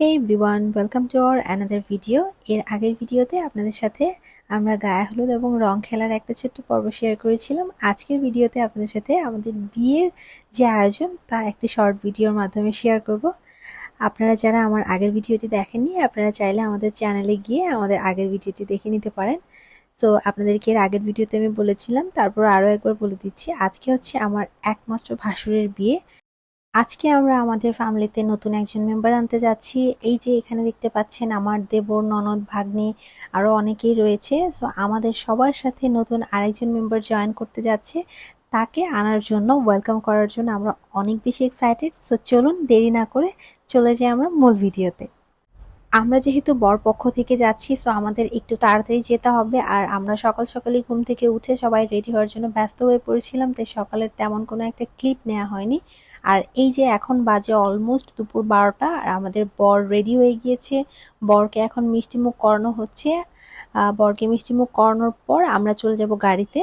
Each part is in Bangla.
Hey everyone welcome to our another video এর আগের ভিডিওতে আপনাদের সাথে আমরা গায়ে হলুদ এবং রং খেলার একটা ছোট্ট পর্ব শেয়ার করেছিলাম। আজকের ভিডিওতে আপনাদের সাথে আমাদের বিয়ের যে আয়োজন, তা একটি শর্ট ভিডিওর মাধ্যমে শেয়ার করব। আপনারা যারা আমার আগের ভিডিওটি দেখেননি, আপনারা চাইলে আমাদের চ্যানেলে গিয়ে আমাদের আগের ভিডিওটি দেখে নিতে পারেন। সো আপনাদেরকে এর আগের ভিডিওতে আমি বলেছিলাম, তারপর আরও একবার বলে দিচ্ছি, আজকে হচ্ছে আমার একমাত্র ভাসুরের বিয়ে। আজকে আমরা আমাদের ফ্যামিলিতে নতুন একজন মেম্বার আনতে যাচ্ছি। এই যে এখানে দেখতে পাচ্ছেন আমার দেবর, ননদ, ভাগ্নি আরও অনেকেই রয়েছে। সো আমাদের সবার সাথে নতুন আরেকজন মেম্বার জয়েন করতে যাচ্ছে। তাকে আনার জন্য ওয়েলকাম করার জন্য আমরা অনেক বেশি এক্সাইটেড সো চলুন দেরি না করে চলে যাই আমরা মূল ভিডিওতে আমরা যেহেতু বর পক্ষ থেকে যাচ্ছি সো আমাদের একটু তাড়াতাড়ি যেতে হবে। আর আমরা সকাল সকালে ঘুম থেকে উঠে সবাই রেডি হওয়ার জন্য ব্যস্ত হয়ে পড়েছিলাম, তাই সকালের তেমন কোনো একটা ক্লিপ নেওয়া হয়নি। আর এই যে এখন বাজে অলমোস্ট দুপুর বারোটা, আর আমাদের বর রেডি হয়ে গিয়েছে। বরকে এখন মিষ্টিমুখ করানো হচ্ছে। বরকে মিষ্টিমুখ করানোর পর আমরা চলে যাব গাড়িতে।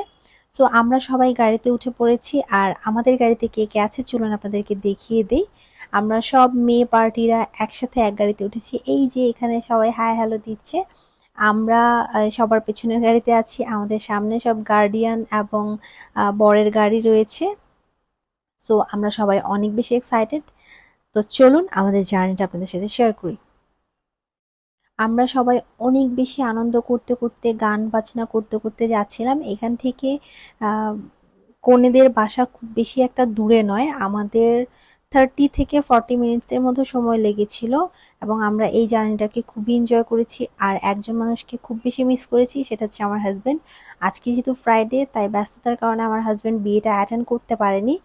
সো আমরা সবাই গাড়িতে উঠে পড়েছি, আর আমাদের গাড়িতে কে কে আছে চলুন আপনাদেরকে দেখিয়ে দেই। আমরা সব মেয়ে পার্টিরা একসাথে এক গাড়িতে উঠেছি। এই যে এখানে সবাই হাই হ্যালো দিচ্ছে। আমরা সবার পেছনের গাড়িতে আছি। আমাদের সামনে সব গার্ডিয়ান এবং বরের গাড়ি রয়েছে। সো আমরা সবাই অনেক বেশি এক্সাইটেড তো চলুন আমাদের জার্নিটা আপনাদের সাথে শেয়ার করি। আমরা সবাই অনেক বেশি আনন্দ করতে করতে, গান বাজনা করতে করতে যাচ্ছিলাম। এখান থেকে কনেদের বাসা খুব বেশি একটা দূরে নয়। আমাদের থার্টি থেকে ফর্টি মিনিটসের মতো সময় লেগেছিল এবং আমরা এই জার্নিটাকে খুবই এনজয় করেছি। আর একজন মানুষকে খুব বেশি মিস করেছি সেটা হচ্ছে আমার হাজব্যান্ড আজকে যেহেতু ফ্রাইডে তাই ব্যস্ততার কারণে আমার হাজব্যান্ড বিয়েটা অ্যাটেন্ড করতে পারেনি।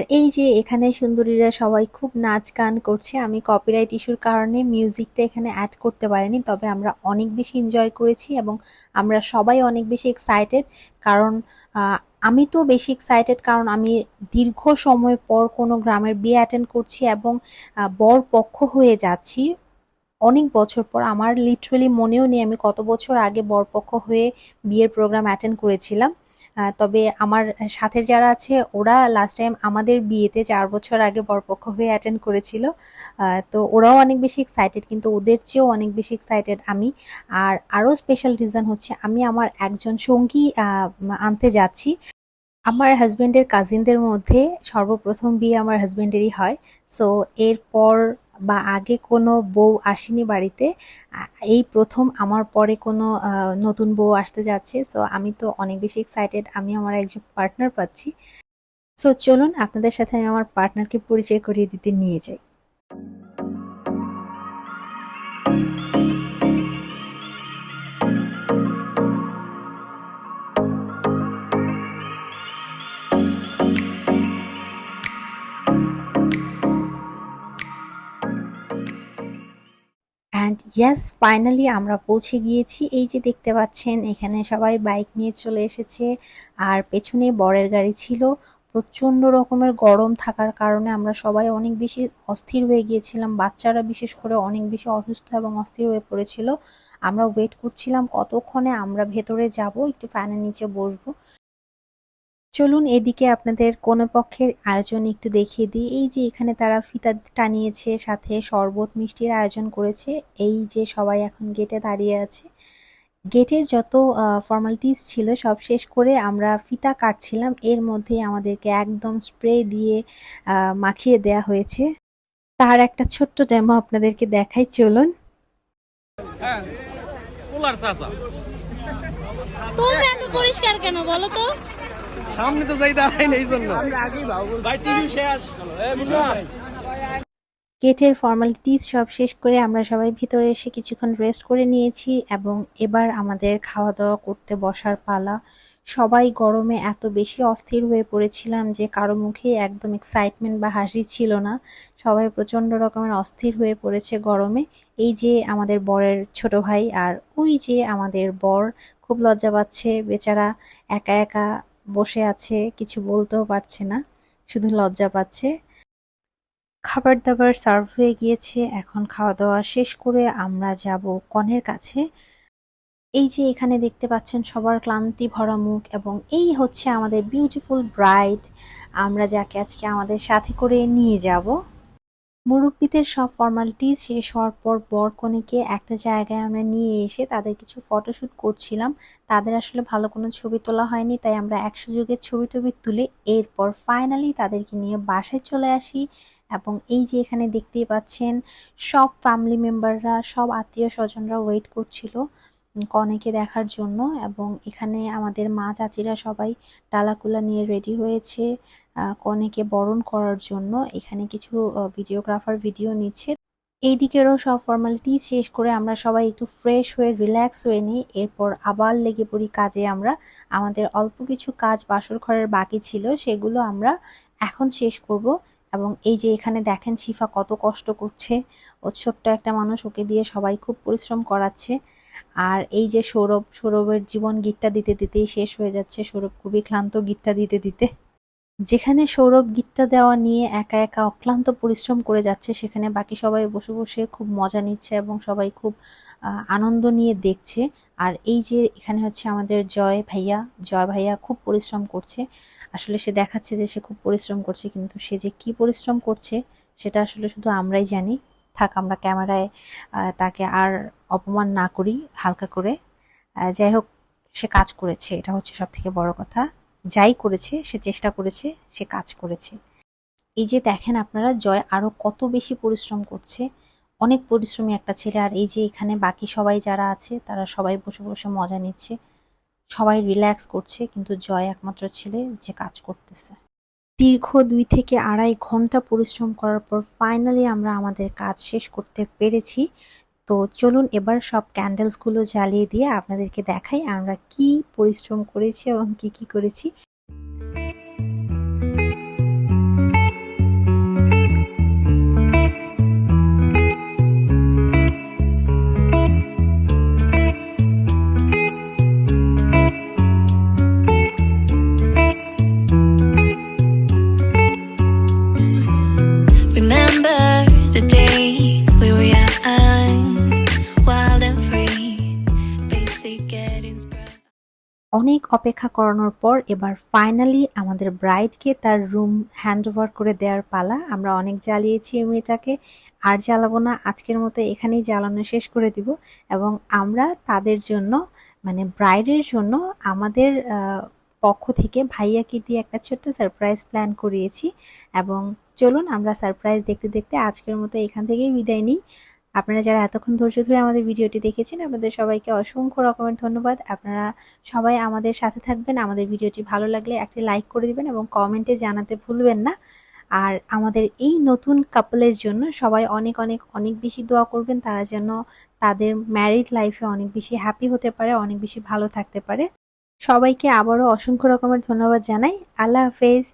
আর এই যে এখানে সুন্দরীরা সবাই খুব নাচ গান করছে, আমি কপিরাইট ইস্যুর কারণে মিউজিকটা এখানে অ্যাড করতে পারিনি, তবে আমরা অনেক বেশি এনজয় করেছি এবং আমরা সবাই অনেক বেশি এক্সাইটেড কারণ আমি তো বেশি এক্সাইটেড কারণ আমি দীর্ঘ সময় পর কোনো গ্রামের বিয়ে অ্যাটেন্ড করছি এবং বর পক্ষ হয়ে যাচ্ছি। অনেক বছর পর আমার লিটারেলি মনেও নেই আমি কত বছর আগে বরপক্ষ হয়ে বিয়ের প্রোগ্রাম অ্যাটেন্ড করেছিলাম। তবে আমার সাথের যারা আছে, ওরা লাস্ট টাইম আমাদের বিয়েতে চার বছর আগে বরপক্ষ হয়ে অ্যাটেন্ড করেছিল। তো ওরাও অনেক বেশি এক্সাইটেড কিন্তু ওদের চেয়েও অনেক বেশি এক্সাইটেড আমি। আর আরও স্পেশাল রিজন হচ্ছে, আমি আমার একজন সঙ্গী আনতে যাচ্ছি। আমার হাজব্যান্ডের কাজিনদের মধ্যে সর্বপ্রথম বিয়ে আমার হাজব্যান্ডেরই হয়। সো এরপর বা আগে কোনো বউ আসেনি বাড়িতে এই প্রথম আমার পরে কোনো নতুন বউ আসতে যাচ্ছে। সো আমি তো অনেক বেশি এক্সাইটেড আমি আমার একজন পার্টনার পাচ্ছি। সো চলুন আপনাদের সাথে আমি আমার পার্টনারকে পরিচয় করিয়ে দিতে নিয়ে যাই। অ্যান্ড ইয়াস ফাইনালি আমরা পৌঁছে গিয়েছি। এই যে দেখতে পাচ্ছেন, এখানে সবাই বাইক নিয়ে চলে এসেছে। আর পেছনে বরের গাড়ি ছিল। প্রচণ্ড রকমের গরম থাকার কারণে আমরা সবাই অনেক বেশি অস্থির হয়ে গিয়েছিলাম। বাচ্চারা বিশেষ করে অনেক বেশি অসুস্থ এবং অস্থির হয়ে পড়েছিল। আমরা ওয়েট করছিলাম কতক্ষণে আমরা ভেতরে যাব। একটু ফ্যানের নিচে বসবো। চলুন এদিকে আপনাদের কোনো পক্ষের আয়োজন একটু দেখিয়ে দিই। এই যে এখানে তারা ফিতা টানিয়েছে সাথে শরবত মিষ্টির আয়োজন করেছে। এই যে সবাই এখন গেটে দাঁড়িয়ে আছে। গেটের যত ফর্মালিটিস ছিল সব শেষ করে আমরা ফিতা কাটছিলাম। এর মধ্যে আমাদেরকে একদম স্প্রে দিয়ে মাখিয়ে দেয়া হয়েছে। তার একটা ছোট্ট ডেমো আপনাদেরকে দেখাই চলুন। হ্যাঁ তোমরা এত পরিষ্কার কেন বলো তো? সামনে তো যাই দাঁড়াই এই জন্য ভাই গেটের ফর্মালিটিস সব শেষ করে আমরা সবাই ভিতরে এসে কিছুক্ষণ রেস্ট করে নিয়েছি এবং এবার আমাদের খাওয়া দাওয়া করতে বসার পালা। সবাই গরমে এত বেশি অস্থির হয়ে পড়েছিলাম যে কারও মুখে একদম এক্সাইটমেন্ট বা হাসি ছিল না। সবাই প্রচণ্ড রকমের অস্থির হয়ে পড়েছে গরমে। এই যে আমাদের বরের ছোট ভাই আর ওই যে আমাদের বর খুব লজ্জা পাচ্ছে। বেচারা একা একা বসে আছে, কিছু বলতেও পারছে না, শুধু লজ্জা পাচ্ছে। খাবার দাবার সার্ভ হয়ে গিয়েছে, এখন খাওয়া দাওয়া শেষ করে আমরা যাব কনের কাছে। এই যে এখানে দেখতে পাচ্ছেন সবার ক্লান্তি ভরা মুখ এবং এই হচ্ছে আমাদের বিউটিফুল ব্রাইড আমরা যাকে আজকে আমাদের সাথে করে নিয়ে যাব। মুরব্বীদের সব ফর্মালিটি শেষ হওয়ার পর বর কনেকে একটা জায়গায় আমরা নিয়ে এসে তাদের কিছু ফটোশ্যুট করছিলাম। তাদের আসলে ভালো কোনো ছবি তোলা হয়নি, তাই আমরা একশো যুগের ছবি টবি তুলে এরপর ফাইনালি তাদেরকে নিয়ে বাসায় চলে আসি এবং এই যে এখানে দেখতেই পাচ্ছেন, সব ফ্যামিলি মেম্বাররা সব আত্মীয় স্বজনরা ওয়েট করছিল। কনেকে দেখার জন্য এবং এখানে আমাদের মা চাচিরা সবাই ডালাকুলা নিয়ে রেডি হয়েছে কনেকে বরণ করার জন্য। এখানে কিছু ভিডিওগ্রাফার ভিডিও নিচ্ছে। এই দিকেরও সব ফর্মালিটি শেষ করে আমরা সবাই একটু ফ্রেশ হয়ে রিল্যাক্স হয়ে নিই। এরপর আবার লেগে পড়ি কাজে আমরা। আমাদের অল্প কিছু কাজ বাসর ঘরের বাকি ছিল, সেগুলো আমরা এখন শেষ করব। এবং এই যে এখানে দেখেন শিফা কত কষ্ট করছে। ও ছোট্ট একটা মানুষ ওকে দিয়ে সবাই খুব পরিশ্রম করাচ্ছে। আর এই যে সৌরভ, সৌরভের জীবন গীতটা দিতে দিতেই শেষ হয়ে যাচ্ছে। সৌরভ খুবই ক্লান্ত গীতটা দিতে দিতে। যেখানে সৌরভ গীতটা দেওয়া নিয়ে একা একা অক্লান্ত পরিশ্রম করে যাচ্ছে, সেখানে বাকি সবাই বসে বসে খুব মজা নিচ্ছে এবং সবাই খুব আনন্দ নিয়ে দেখছে। আর এই যে এখানে হচ্ছে আমাদের জয় ভাইয়া জয় ভাইয়া খুব পরিশ্রম করছে। আসলে সে দেখাচ্ছে যে সে খুব পরিশ্রম করছে, কিন্তু সে যে কি পরিশ্রম করছে, সেটা আসলে শুধু আমরাই জানি। থাক, আমরা ক্যামেরায় তাকে আর অপমান না করি, হালকা করে। যাই হোক, সে কাজ করেছে, এটা হচ্ছে সব থেকে বড় কথা। যাই করেছে, সে চেষ্টা করেছে, সে কাজ করেছে। এই যে দেখেন আপনারা, জয় আরও কত বেশি পরিশ্রম করছে। অনেক পরিশ্রমী একটা ছেলে, আর এই যে এখানে বাকি সবাই যারা আছে, তারা সবাই বসে বসে মজা নিচ্ছে। সবাই রিল্যাক্স করছে, কিন্তু জয় একমাত্র ছেলে যে কাজ করতেছে। দীর্ঘ দুই থেকে আড়াই ঘণ্টা পরিশ্রম করার পর ফাইনালি আমরা আমাদের কাজ শেষ করতে পেরেছি। তো চলুন এবার সব ক্যান্ডেলসগুলো জ্বালিয়ে দিয়ে আপনাদেরকে দেখাই আমরা কি পরিশ্রম করেছি এবং কি কি করেছি। অপেক্ষা করানোর পর এবার ফাইনালি আমাদের ব্রাইডকে তার রুম হ্যান্ড ওভার করে দেওয়ার পালা। আমরা অনেক জ্বালিয়েছি এই মেয়েটাকে। আর জ্বালাবো না, আজকের মতো এখানেই জ্বালানো শেষ করে দিব। এবং আমরা তাদের জন্য মানে ব্রাইডের জন্য আমাদের পক্ষ থেকে ভাইয়াকে দিয়ে একটা ছোট্ট সারপ্রাইজ প্ল্যান করিয়েছি। এবং চলুন আমরা সারপ্রাইজ দেখতে দেখতে আজকের মতো এখান থেকেই বিদায় নিই। আপনারা যারা এতক্ষণ ধৈর্য ধরে আমাদের ভিডিওটি দেখেছেন, আপনাদের সবাইকে অসংখ্য রকমের ধন্যবাদ। আপনারা সবাই আমাদের সাথে থাকবেন, আমাদের ভিডিওটি ভালো লাগলে একটি লাইক করে দিবেন এবং কমেন্টে জানাতে ভুলবেন না। আর আমাদের এই নতুন কাপলের জন্য সবাই অনেক অনেক অনেক বেশি দোয়া করবেন, তারা যেন তাদের ম্যারিড লাইফে অনেক বেশি হ্যাপি হতে পারে, অনেক বেশি ভালো থাকতে পারে। সবাইকে আবারও অসংখ্য রকমের ধন্যবাদ জানাই। আল্লাহ হাফেজ।